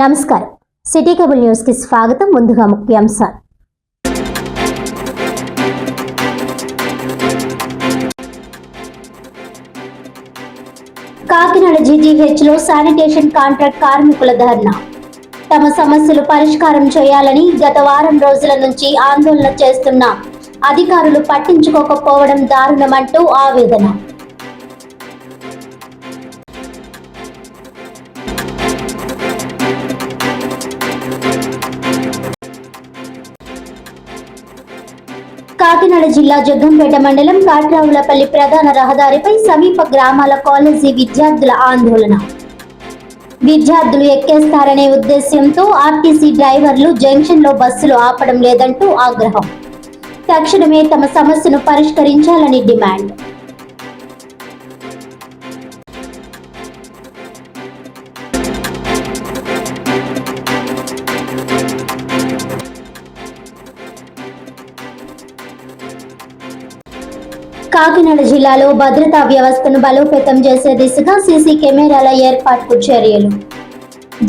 నమస్కారం. City cable న్యూస్కి స్వాగతం. ముందుగా ముఖ్యాంశాలు. కాకినాడ జీజీహెచ్లో శానిటేషన్ కాంట్రాక్ట్ కార్మికుల ధర్నా. తమ సమస్యలు పరిష్కారం చేయాలని గత వారం రోజుల నుంచి ఆందోళన చేస్తున్న అధికారులు పట్టించుకోకపోవడం దారుణమంటూ ఆవేదన. కాకినాడ జిల్లా జగ్గంపేట మండలం కాట్రావులపల్లి ప్రధాన రహదారిపై సమీప గ్రామాల కాలేజీ విద్యార్థుల ఆందోళన. విద్యార్థులు ఎక్కేస్తారనే ఉద్దేశ్యంతో ఆర్టీసీ డ్రైవర్లు జంక్షన్లో బస్సులు ఆపడం లేదంటూ ఆగ్రహం. తక్షణమే తమ సమస్యను పరిష్కరించాలని డిమాండ్. కాకినాడ జిల్లాలో భద్రతా వ్యవస్థను బలోపేతం చేసే దిశగా సీసీ కెమెరాల ఏర్పాటుకు చర్యలు.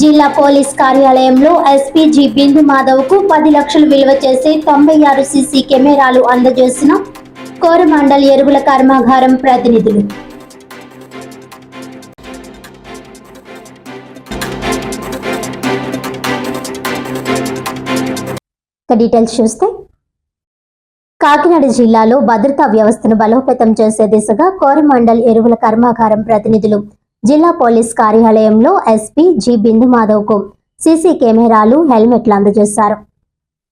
జిల్లా పోలీస్ కార్యాలయంలో ఎస్పీజీ బిందు మాధవ్కు పది లక్షలు విలువ చేసే తొంభై ఆరు సీసీ కెమెరాలు అందజేసిన కోరమండల్ ఎరువుల కర్మాగారం ప్రతినిధులు. డీటెయిల్స్ చూస్తే కాకినాడ జిల్లాలో భద్రతా వ్యవస్థను బలోపేతం చేసే దిశగా కోరమండల్ ఎరువుల కర్మాగారం ప్రతినిధులు జిల్లా పోలీస్ కార్యాలయంలో ఎస్పీ జి బిందు మాధవ్కు సీసీ కెమెరాలు హెల్మెట్లు అందజేశారు.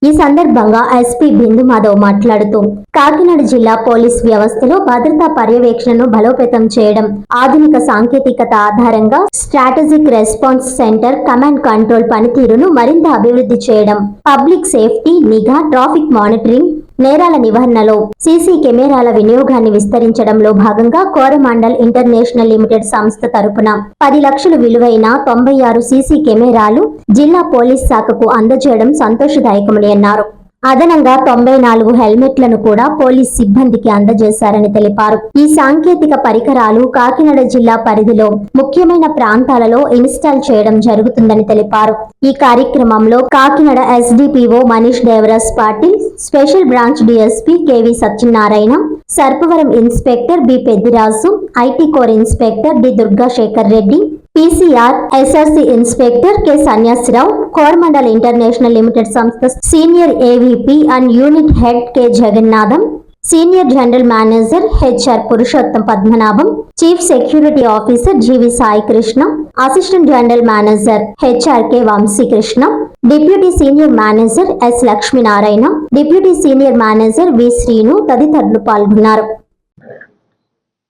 ఈ సందర్భంగా ఎస్పీ బిందు మాధవ్ మాట్లాడుతూ కాకినాడ జిల్లా పోలీస్ వ్యవస్థలో భద్రతా పర్యవేక్షణను బలోపేతం చేయడం ఆధునిక సాంకేతికత ఆధారంగా strategic response centre command control పనితీరును మరింత అభివృద్ధి చేయడం పబ్లిక్ సేఫ్టీ నిఘా ట్రాఫిక్ మానిటరింగ్ నేరాల నివారణలో సీసీ కెమెరాల వినియోగాన్ని విస్తరించడంలో భాగంగా కోరమాండల్ ఇంటర్నేషనల్ లిమిటెడ్ సంస్థ తరపున పది లక్షలు విలువైన తొంభై ఆరు సీసీ కెమెరాలు జిల్లా పోలీస్ శాఖకు అందజేయడం సంతోషదాయకమని అన్నారు. అదనంగా తొంభై నాలుగు హెల్మెట్లను కూడా పోలీస్ సిబ్బందికి అందజేశారని తెలిపారు. ఈ సాంకేతిక పరికరాలు కాకినాడ జిల్లా పరిధిలో ముఖ్యమైన ప్రాంతాలలో ఇన్స్టాల్ చేయడం జరుగుతుందని తెలిపారు. ఈ కార్యక్రమంలో Kakinada SDPO Manish Devaraj Patil special branch DSP KV Satyanarayana Sarpavaram inspector B Peddiraju IT core inspector D Durgashekar Reddy PCR SRC inspector K. Sanyasirao Coromandel international limited సంస్థ senior AVP and unit head K. Jagannatham senior general manager HR Purushottam Padmanabham chief security officer GV Sai Krishna assistant general manager HR K. Vamsikrishna deputy senior manager S. Lakshminarayana deputy senior manager V. Srinu తదితరులు పాల్గొన్నారు.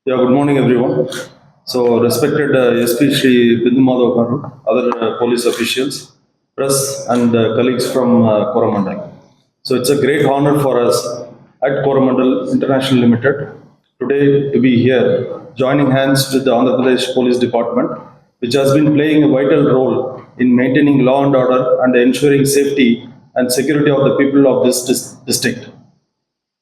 Good morning. So respected uh, SP Shri Bindu Madhav other uh, police officials, press and uh, colleagues from uh, Coromandel. So it's a great honor for us at Coromandel International Limited today to be here, joining hands with the Andhra Pradesh Police Department, which has been playing a vital role in maintaining law and order and ensuring safety and security of the people of this dis- district.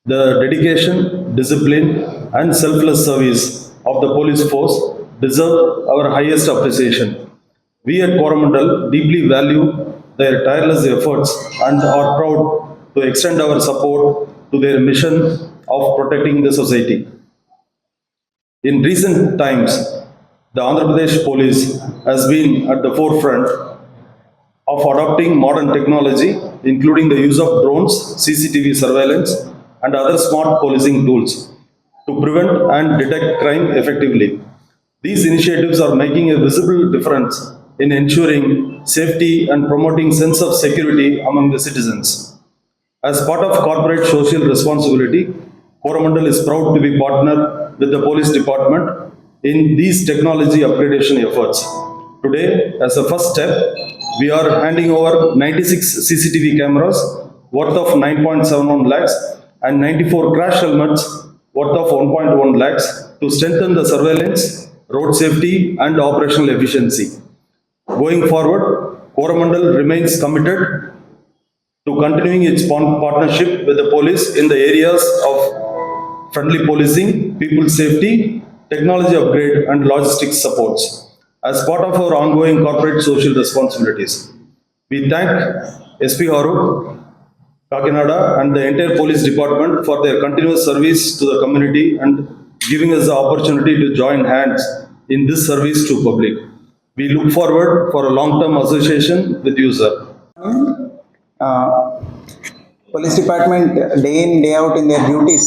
The dedication, discipline, and selfless service of the police force deserve our highest appreciation. We at Coromandel deeply value their tireless efforts and are proud to extend our support to their mission of protecting the society. In recent times, the Andhra Pradesh police has been at the forefront of adopting modern technology, including the use of drones, CCTV surveillance, and other smart policing tools to prevent and detect crime effectively. These initiatives are making a visible difference in ensuring safety and promoting sense of security among the citizens. As part of corporate social responsibility, Coromandel is proud to be partner with the police department in these technology upgradation efforts. Today, as a first step, we are handing over 96 CCTV cameras worth of 9.71 lakhs and 94 crash helmets worth of 1.1 lakhs to strengthen the surveillance, road safety and operational efficiency. Going forward, Coromandel remains committed to continuing its partnership with the police in the areas of friendly policing, people safety, technology upgrade, and logistics supports. as part of our ongoing corporate social responsibilities. We thank SP Haru, Kakinada and the entire police department for their continuous service to the community and giving us the opportunity to join hands in this service to public. We look forward for a long-term association with you, sir. uh, police department day in day out in their duties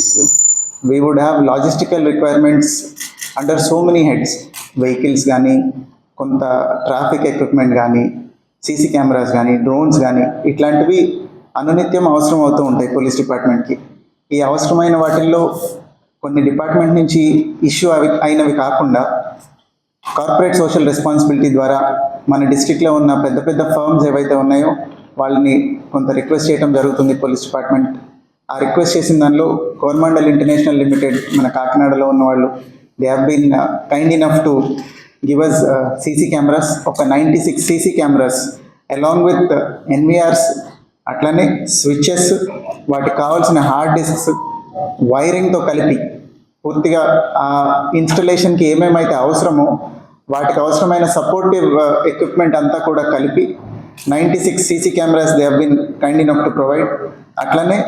we would have logistical requirements under so many heads vehicles కానీ కొంత traffic equipment కానీ CC cameras కానీ drones కానీ ఇట్లాంటివి అనునిత్యం అవసరం అవుతూ ఉంటాయి పోలీస్ డిపార్ట్మెంట్కి ఈ అవసరమైన వాటిల్లో కొన్ని డిపార్ట్మెంట్ నుంచి ఇష్యూ అవి అయినవి కాకుండా కార్పొరేట్ సోషల్ రెస్పాన్సిబిలిటీ ద్వారా మన డిస్ట్రిక్ట్లో ఉన్న పెద్ద పెద్ద ఫర్మ్స్ ఏవైతే ఉన్నాయో వాళ్ళని కొంత రిక్వెస్ట్ చేయడం జరుగుతుంది పోలీస్ డిపార్ట్మెంట్. ఆ రిక్వెస్ట్ చేసిన దానిలో కోర్మండల్ ఇంటర్నేషనల్ లిమిటెడ్ మన కాకినాడలో ఉన్న వాళ్ళు they have been kind enough to give us CC cameras ఒక ninety six CC cameras along with NVRs అట్లనే స్విచ్చెస్ వాటికి కావాల్సిన హార్డ్ డిస్క్స్ వైరింగ్తో కలిపి పూర్తిగా ఆ ఇన్స్టలేషన్కి ఏమేమైతే అవసరమో వాటికి అవసరమైన సపోర్టివ్ ఎక్విప్మెంట్ uh, అంతా కూడా కలిపి ninety six CC cameras they been kind enough to provide అట్లనే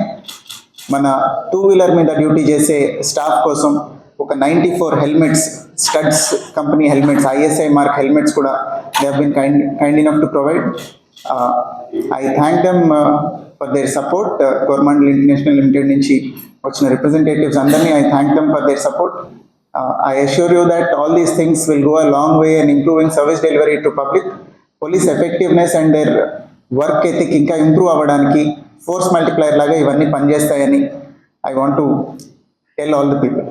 మన టూ వీలర్ మీద డ్యూటీ చేసే స్టాఫ్ కోసం ఒక ninety four helmets studs company helmets ISI mark helmets కూడా they been kind kind enough to provide I thank them for their support government international limited నుంచి వచ్చిన representatives అందరినీ I thank them for their support I assure you that all these things will go a long way and improving service delivery to public police effectiveness and their work ethic ఇంకా improve అవ్వడానికి force multiplier లాగా ఇవన్నీ పనిచేస్తాయని I want to tell all the people